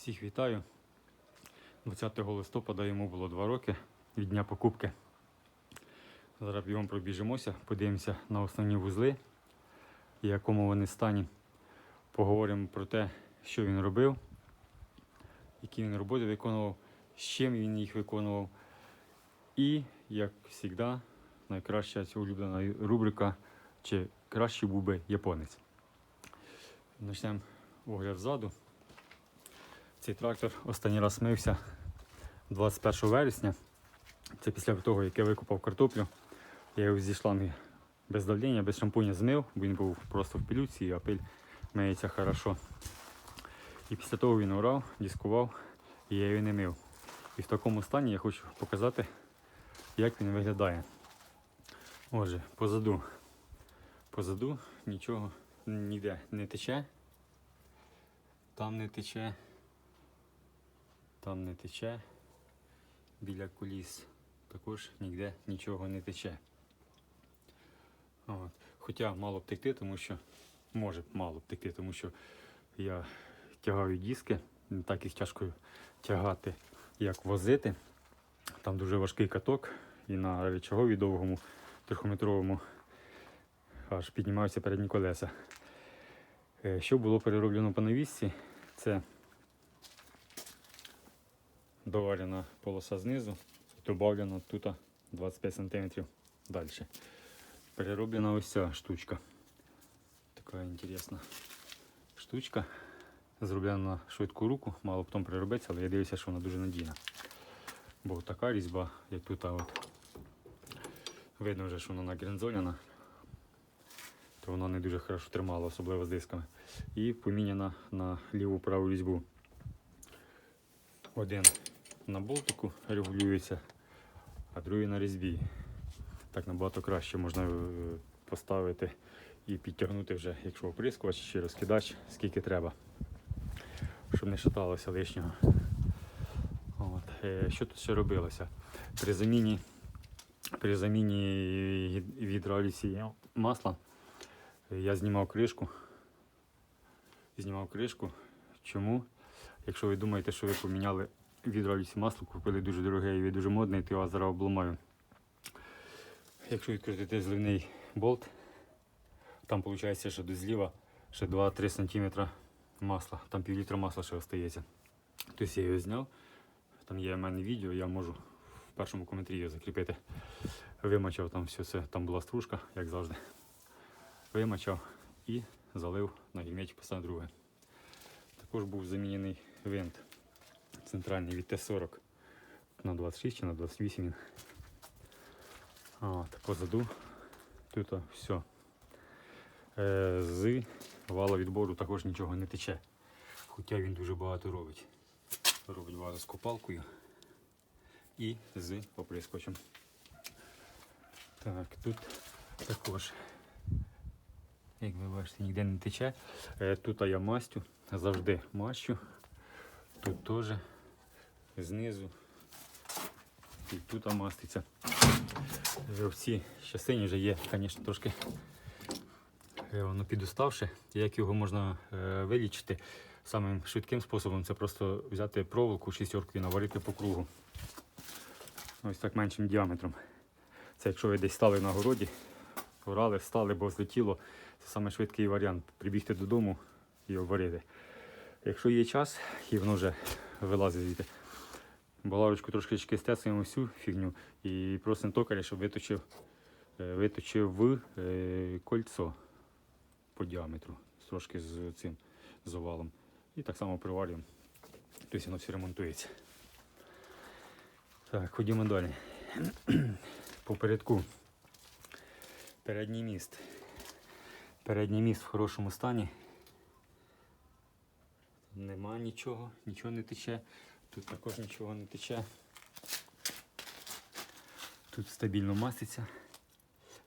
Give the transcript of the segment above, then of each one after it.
Всіх вітаю. 20 листопада йому було 2 роки від дня покупки. Зараз бігом пробіжимося, подивимося на основні вузли, в якому вони стані. Поговоримо про те, що він робив, які він роботи виконував, з чим він їх виконував. І, як завжди, найкраща ця улюблена рубрика, чи кращий був би японець. Почнемо огляд ззаду. Цей трактор останній раз мився 21 вересня. Це після того, як я викопав картоплю. Я його зі шланги без давлення, без шампуня змив, бо він був просто в пилюці, а пиль миється хорошо. І після того він орав, дискував, і я його не мив. І в такому стані я хочу показати, як він виглядає. Отже, позаду. Позаду нічого ніде не тече. Там не тече. Там не тече. Біля куліс також ніде нічого не тече. От. Хоча мало б текти, тому що може мало б текти, тому що я тягаю диски, не так їх тяжко тягати, як возити. Там дуже важкий каток і на речагові довгому трьохметровому аж піднімаються передні колеса. Е, Що було перероблено по навісці, це доварена полоса знизу, додавлено тут 25 см далі. Перероблена ось ця штучка. Така інтересна штучка. Зроблена на швидку руку, мало потім переробиться, але я дивлюся, що вона дуже надійна. Бо така різьба, як тут, от, видно вже, що вона нагрензоляна, то вона не дуже хорошо тримала, особливо з дисками. І поміняна на ліву праву різьбу. Один на болтику регулюється, а другий на різьбі. Так набагато краще можна е, поставити і підтягнути вже, якщо оприскувач чи розкидач, скільки треба, щоб не шаталося лишнього. От. е, Що тут ще робилося? При заміні, при заміні гі- гідравліці масла е, я знімав кришку. Знімав кришку. Чому? Якщо ви думаєте, що ви поміняли гідравліці масло, купили дуже дороге і дуже модне, то я вас зараз обламаю. Якщо відкрутити зливний болт, там виходить, що до зліва ще 2-3 см масла, там пів літра масла ще остається. Тобто я його зняв. Там є в мене відео, я можу в першому коментарі його закріпити. Вимачав там все це, там була стружка, як завжди. Вимачав і залив на гельметі поставив друге. Також був замінений винт центральний від Т-40 на 26 чи на 28. От, позаду тут все. З вала відбору також нічого не тече. Хоча він дуже багато робить. Робить багато з копалкою і з оприскувачем. Так, тут також, як ви бачите, ніде не тече. Е, Тут я мастю, завжди мащу. Тут теж знизу. І тут маститься. В цій частині вже є, звісно, трошки е, воно підуставше. Як його можна е, вилічити? Самим швидким способом це просто взяти проволоку шістерку і наварити по кругу. Ось так меншим діаметром. Це якщо ви десь стали на городі, орали, встали, бо злетіло. Це саме швидкий варіант. Прибігти додому і обварити. Якщо є час і воно вже вилазить звідти, баларочку трошки стесуємо всю фігню і просимо токаря, щоб виточив, е, виточив е, кольцо по діаметру, трошки з цим з овалом. І так само приварюємо. Тобто воно все ремонтується. Так, ходімо далі. Попередку. Передній міст. Передній міст в хорошому стані. Нема нічого, нічого не тече. Тут також нічого не тече. Тут стабільно маститься.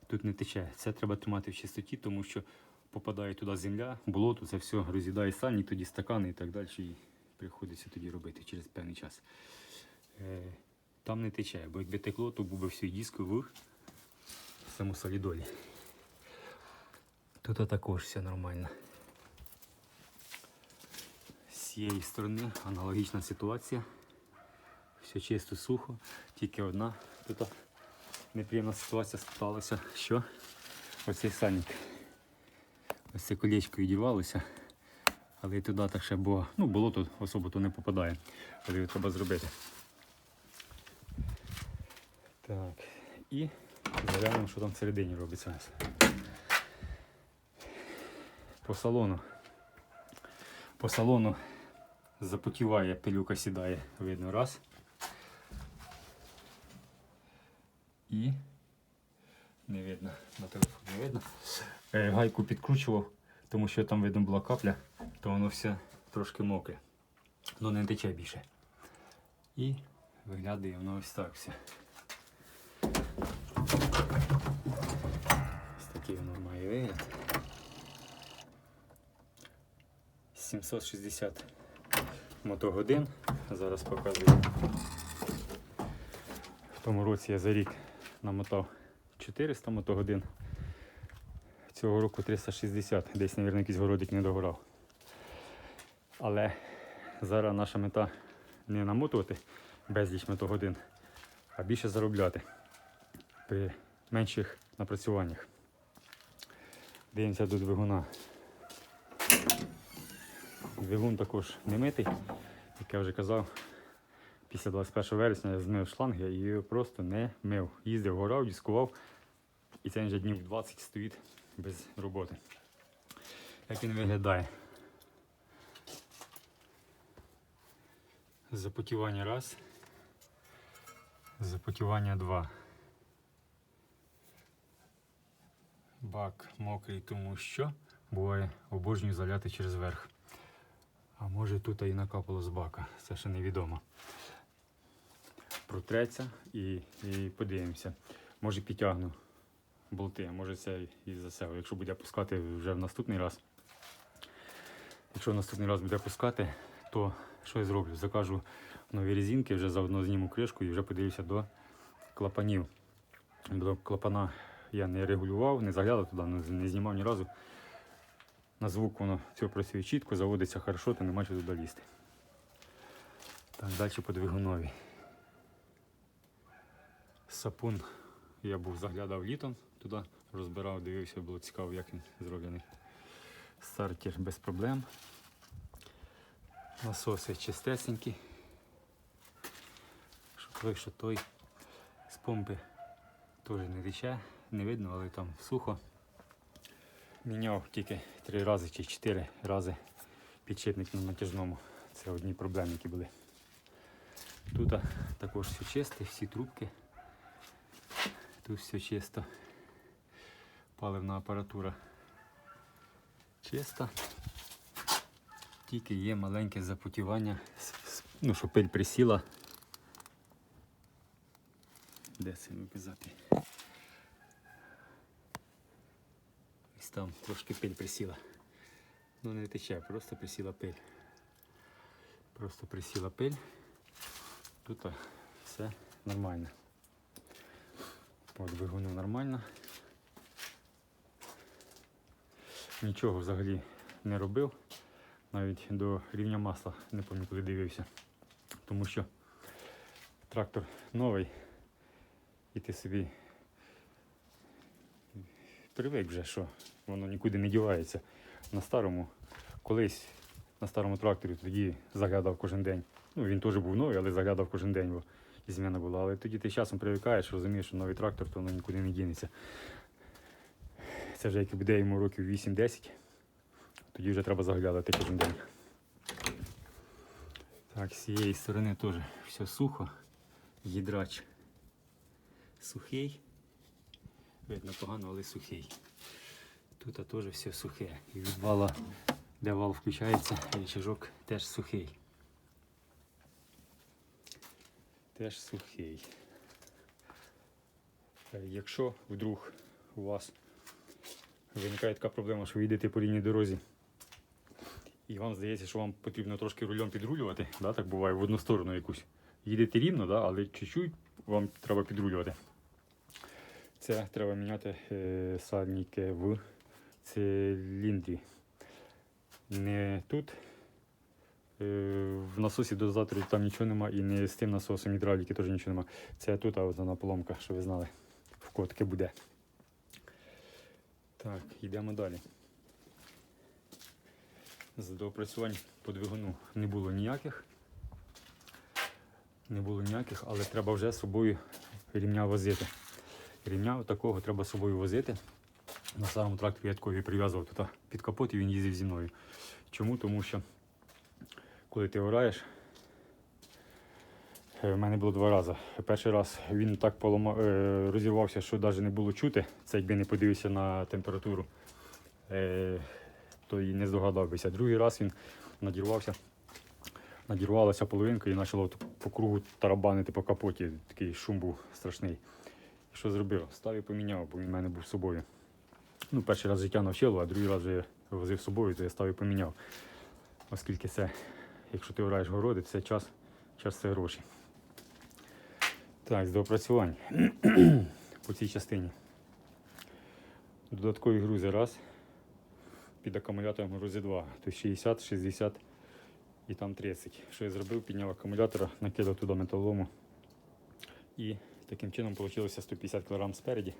Тут не тече. Це треба тримати в чистоті, тому що попадає туди земля, болото, це все роз'їдає сальні, тоді стакани і так далі. І приходиться тоді робити через певний час. Е, Там не тече, бо якби текло, то був би всій диск в самосолідолі. Тут також все нормально. Цієї сторони аналогічна ситуація. Все чисто сухо, тільки одна тут неприємна ситуація сталася, що оцей сальник. Ось це колечко відірвалося, але і туди так ще було. Ну, було тут особо то не попадає, але його треба зробити. Так, і заглянемо, що там всередині робиться. По салону. По салону запотіває, пилюка сідає, видно раз. І не видно, на телефоні не видно. Е, Гайку підкручував, тому що там видно була капля, то воно все трошки мокре. Ну не тече більше. І виглядає воно ось так все. Ось такий воно має вигляд. 760 мотогодин. Зараз показую. В тому році я за рік намотав 400 мотогодин. Цього року 360. Десь, мабуть, якийсь городик не догорав. Але зараз наша мета не намотувати безліч мотогодин, а більше заробляти при менших напрацюваннях. Дивимося до двигуна. Двигун також не митий, як я вже казав. Після 21 вересня я змив шланги і його просто не мив. Їздив, горав, дискував, і це вже днів 20 стоїть без роботи. Як він виглядає? Запотівання раз. Запотівання два. Бак мокрий, тому що буває обожнюю заляти через верх. А може тут і накапало з бака, це ще невідомо. Протреться і, і подивимося. Може підтягну болти, а може це і за себе. Якщо буде пускати вже в наступний раз. Якщо в наступний раз буде пускати, то що я зроблю? Закажу нові резинки, вже заодно зніму кришку і вже подивлюся до клапанів. До клапана я не регулював, не заглядав туди, не знімав ні разу. На звук воно все працює чітко, заводиться хорошо, то нема чого туди лізти. Так, далі по двигунові. Сапун я був заглядав літом туди, розбирав, дивився, було цікаво, як він зроблений. Стартер без проблем. Насоси чистесенькі. Що той, що той. З помпи теж не тече, не видно, але там сухо. Міняв тільки три рази чи чотири рази підшипник на натяжному. Це одні проблеми, які були. Тут також все чисте, всі трубки. Тут все чисто. Паливна апаратура чиста. Тільки є маленьке запотівання, ну, що пиль присіла. Де це показати? Там трошки пиль присіла. Ну не тече, просто присіла пиль. Просто присіла пиль. Тут все нормально. По двигуну нормально. Нічого взагалі не робив. Навіть до рівня масла не пам'ятаю, коли дивився. Тому що трактор новий і ти собі привик вже, що воно нікуди не дівається. На старому, колись на старому тракторі тоді заглядав кожен день. Ну, він теж був новий, але заглядав кожен день, бо зміна була. Але тоді ти часом привикаєш, розумієш, що новий трактор, то воно нікуди не дінеться. Це вже як буде йому років 8-10, тоді вже треба заглядати кожен день. Так, з цієї сторони теж все сухо. Гідрач сухий. Видно погано, але сухий. Тут теж все сухе. І від вала, де вал включається, рычажок теж сухий. Теж сухий. Е, Якщо вдруг у вас виникає така проблема, що ви йдете по рівній дорозі, і вам здається, що вам потрібно трошки рулем підрулювати, да, так буває в одну сторону якусь. Їдете рівно, да, але чуть-чуть вам треба підрулювати. Це треба міняти е, сальники в циліндрі. Не тут, Е, В насосі дозаторів там нічого нема, і не з тим насосом гідравліки теж нічого нема. Це тут а от вона поломка, що ви знали, в кого буде. Так, йдемо далі. З доопрацювань по двигуну не було ніяких. Не було ніяких, але треба вже з собою рівня возити. Рівня такого треба з собою возити. На самому тракторі я прив'язував туди під капот і він їздив зі мною. Чому? Тому що коли ти ораєш, е, в мене було два рази. Перший раз він так полома... е, розірвався, що навіть не було чути. Це якби не подивився на температуру, е, то і не здогадав бися. Другий раз він надірвався, надірвалася половинка і почало по кругу тарабанити по капоті. Такий шум був страшний. І що зробив? Став і поміняв, бо він в мене був з собою. Ну, перший раз життя навчило, а другий раз вже возив з собою, то я став і поміняв. Оскільки це, якщо ти ораєш городи, це час, час це гроші. Так, з доопрацювань по цій частині. Додаткові грузи раз. Під акумулятором грузи 2. Тобто 60, 60 і там 30. Що я зробив? Підняв акумулятора, накидав туди металолому. І таким чином вийшло 150 кг спереді.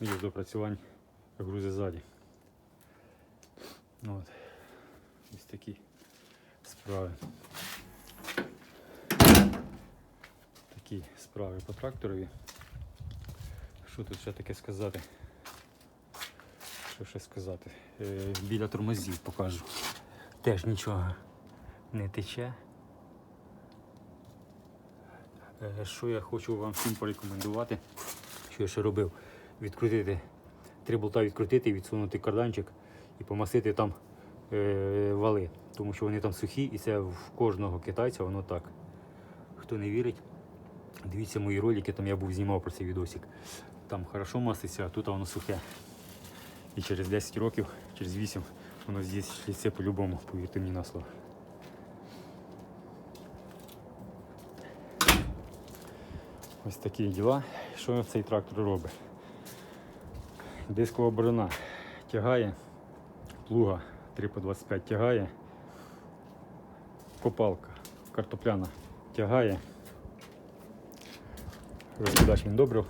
Ну, і з допрацювань грузи ззаді. От. Ось такі справи. Такі справи по тракторові. Що тут ще таке сказати? Що ще сказати? Е, біля тормозів покажу. Теж нічого не тече. Е, Що я хочу вам всім порекомендувати, що я ще робив? Відкрутити, три болта відкрутити, відсунути карданчик і помасити там е, вали, тому що вони там сухі і це в кожного китайця воно так. Хто не вірить, дивіться мої ролики, там я був знімав про цей відосик. Там хорошо маститься, а тут воно сухе. І через 10 років, через 8, воно з'їсться по-любому, повірте мені на слово. Ось такі діла. Що цей трактор робить? Дискова борона тягає, плуга 3 по 25 тягає, копалка картопляна тягає, розкидач він добрив,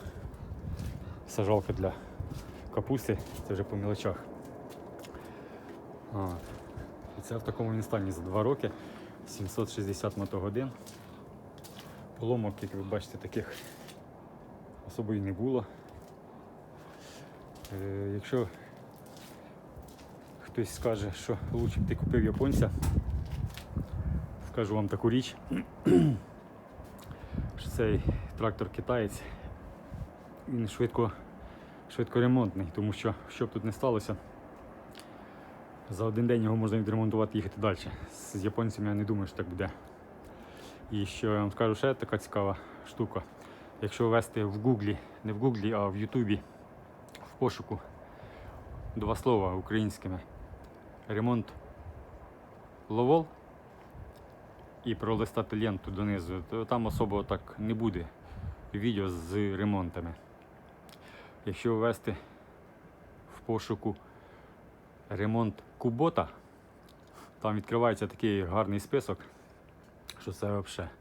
сажалка для капусти, це вже по мілочах. А, і це в такому він стані за 2 роки 760 мотогодин. Поломок, як ви бачите, таких особо і не було. Е, якщо хтось скаже, що лучше б ти купив японця, скажу вам таку річ, що цей трактор китаєць, він швидко, швидко ремонтний, тому що що б тут не сталося, за один день його можна відремонтувати і їхати далі. З японцями я не думаю, що так буде. І що я вам скажу ще така цікава штука. Якщо ввести в Гуглі, не в Гуглі, а в Ютубі пошуку два слова українськими. Ремонт ловол і пролистати ленту донизу, то там особо так не буде відео з ремонтами. Якщо ввести в пошуку ремонт кубота, там відкривається такий гарний список що це взагалі.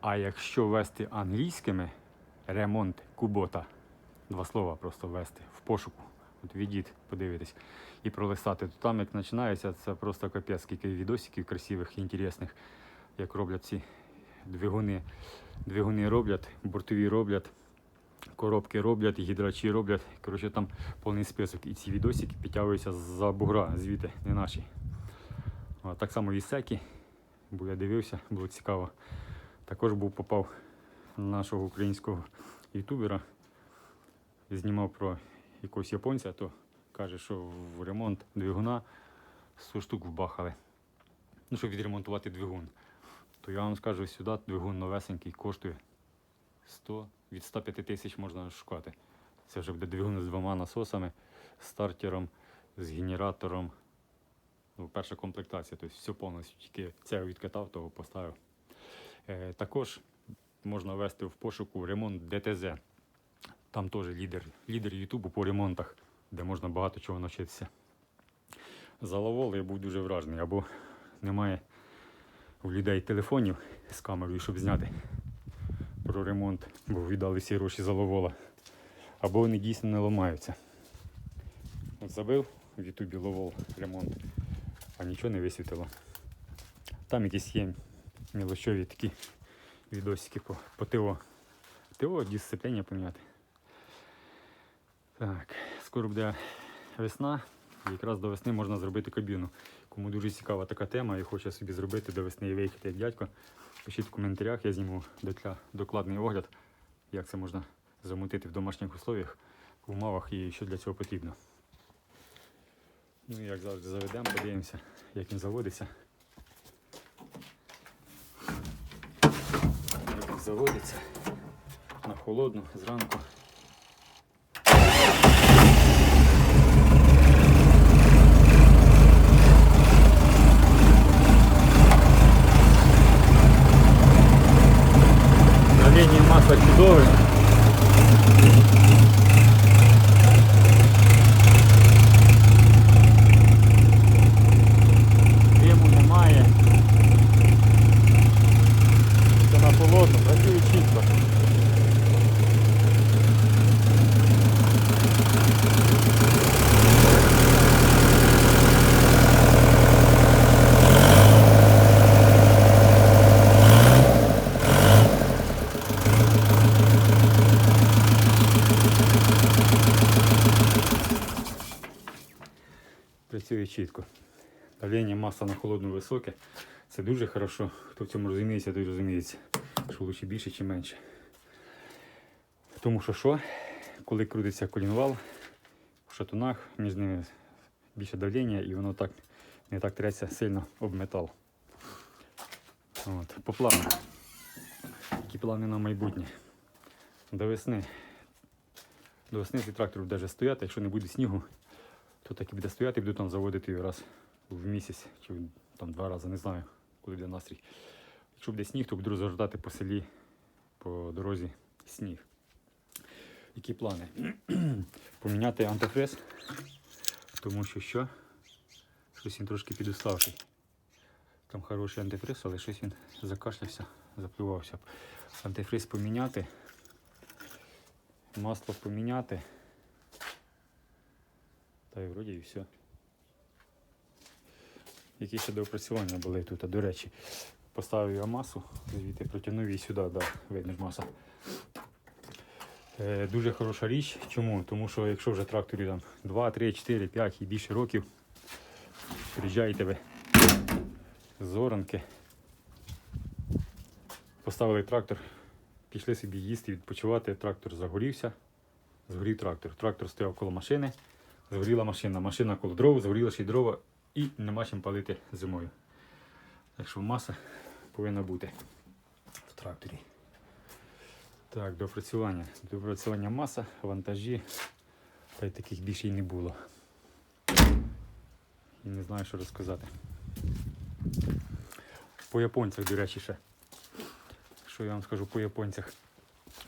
А якщо ввести англійськими ремонт кубота, два слова просто ввести в пошуку, от відіть, подивитись і пролистати, то там як починається, це просто капець, скільки відосиків красивих і інтересних, як роблять ці двигуни. Двигуни роблять, бортові роблять, коробки роблять, гідрачі роблять. Коротше, там повний список. І ці відосики підтягуються за бугра, звідти, не наші. А, так само і секи бо я дивився, було цікаво. Також був попав на нашого українського ютубера, знімав про якогось японця, то каже, що в ремонт двигуна 100 штук вбахали. Ну, щоб відремонтувати двигун. То я вам скажу, сюди двигун новесенький коштує 100, від 105 тисяч можна шукати. Це вже буде двигун з двома насосами, стартером, з генератором. Ну, перша комплектація, тобто все повністю, тільки це відкатав, того поставив. Е, також можна ввести в пошуку ремонт ДТЗ. Там теж лідер, лідер Ютубу по ремонтах, де можна багато чого навчитися. За лавол я був дуже вражений, або немає в людей телефонів з камерою, щоб зняти про ремонт, бо віддали всі гроші за ловола. Або вони дійсно не ламаються. От забив в Ютубі ловол ремонт, а нічого не висвітило. Там якісь є мілочові такі відосики по, по ТО. ТО дисципліні поміняти. Так, скоро буде весна. І якраз до весни можна зробити кабіну. Кому дуже цікава така тема і хоче собі зробити до весни і виїхати як дядько, пишіть в коментарях, я зніму докладний огляд, як це можна замутити в домашніх условіях, в умовах і що для цього потрібно. Ну і як завжди заведемо, подивимося, як він заводиться. Заводиться на холодну зранку. Давление масла чудове. Диму немає. Це на холодно, працює чітко. Працює чітко. Давлення маса на холодну високе. Це дуже хорошо. Хто в цьому розуміється, той розуміється, що лучше більше чи менше. Тому що що, коли крутиться колінвал в шатунах, між ними більше давлення і воно так не так треться сильно об метал. От, по плану. Які плани на майбутнє? До весни. До весни цей трактор буде стояти, якщо не буде снігу, то так і буде стояти, буду там заводити його раз в місяць чи там два рази, не знаю, коли буде настрій. Якщо буде сніг, то буду розгортати по селі, по дорозі сніг. Які плани? Поміняти антифриз, тому що що? Щось він трошки підуставший. Там хороший антифриз, але щось він закашлявся, заплювався. Антифриз поміняти, масло поміняти. Та й вроді і все. Які ще доопрацювання були тут, а, до речі. Поставив я масу, звідти протягнув її сюди, да, видно маса. Е, дуже хороша річ. Чому? Тому що якщо вже тракторі там 2, 3, 4, 5 і більше років, приїжджаєте ви з оранки, поставили трактор, пішли собі їсти, відпочивати, трактор загорівся, згорів трактор. Трактор стояв коло машини, згоріла машина. Машина коло дров, згоріла ще й дрова і нема чим палити зимою. Так що маса повинна бути в тракторі. Так, допрацювання. Допрацювання маса, вантажі. Та й таких більше й не було. І не знаю, що розказати. По японцях, до речі, ще. Що я вам скажу по японцях?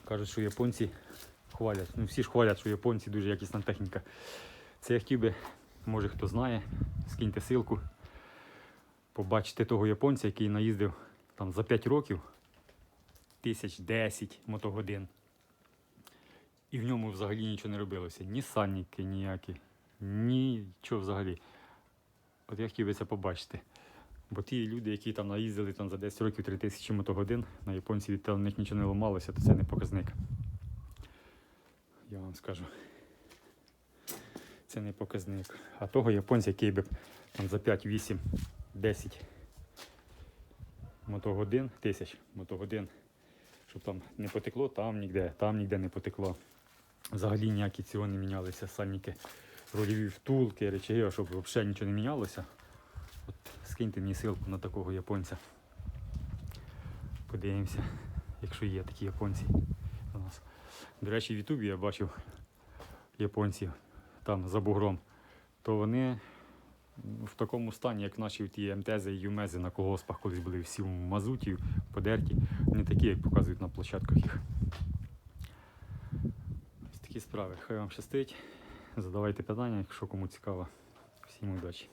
Кажуть, що японці хвалять. Ну всі ж хвалять, що японці дуже якісна техніка. Це я хотів би, може хто знає, скиньте ссылку. Побачите того японця, який наїздив там за 5 років тисяч 10 мотогодин. І в ньому взагалі нічого не робилося. Ні санніки ніякі, нічого взагалі. От я хотів би це побачити. Бо ті люди, які там наїздили там, за 10 років 3000 мотогодин, на японців від них нічого не ламалося, то це не показник. Я вам скажу. Це не показник. А того японця, який би там за 5, 8, 10 мотогодин, тисяч мотогодин, щоб там не потекло, там ніде, там ніде не потекло. Взагалі ніякі цього не мінялися, сальники, рольові втулки, речаги, щоб взагалі нічого не мінялося. От скиньте мені ссылку на такого японця. Подивимося, якщо є такі японці у нас. До речі, в Ютубі я бачив японців там за бугром, то вони в такому стані, як наші ті МТЗ і ЮМЕЗи на колгоспах колись були всі в мазуті, подерті, не такі, як показують на площадках їх. Ось такі справи. Хай вам щастить. Задавайте питання, якщо кому цікаво. Всім удачі.